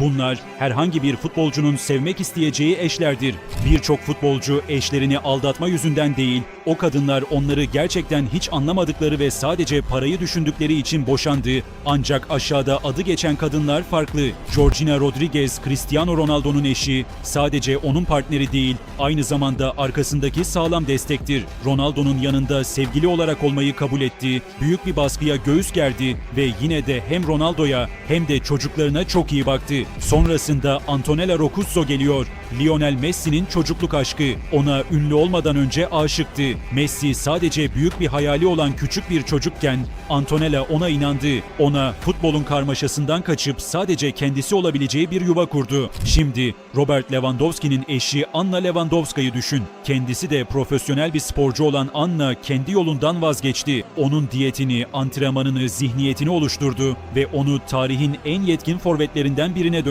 Bunlar herhangi bir futbolcunun sevmek isteyeceği eşlerdir. Birçok futbolcu eşlerini aldatma yüzünden değil, o kadınlar onları gerçekten hiç anlamadıkları ve sadece parayı düşündükleri için boşandı. Ancak aşağıda adı geçen kadınlar farklı. Georgina Rodriguez, Cristiano Ronaldo'nun eşi, sadece onun partneri değil, aynı zamanda arkasındaki sağlam destektir. Ronaldo'nun yanında sevgili olarak olmayı kabul etti, büyük bir baskıya göğüs gerdi ve yine de hem Ronaldo'ya hem de çocuklarına çok iyi baktı. Sonrasında Antonella Roccuzzo geliyor. Lionel Messi'nin çocukluk aşkı. Ona ünlü olmadan önce aşıktı. Messi sadece büyük bir hayali olan küçük bir çocukken Antonella ona inandı. Ona futbolun karmaşasından kaçıp sadece kendisi olabileceği bir yuva kurdu. Şimdi Robert Lewandowski'nin eşi Anna Lewandowski'yi düşün. Kendisi de profesyonel bir sporcu olan Anna kendi yolundan vazgeçti. Onun diyetini, antrenmanını, zihniyetini oluşturdu ve onu tarihin en yetkin forvetlerinden birine dönüştürdü.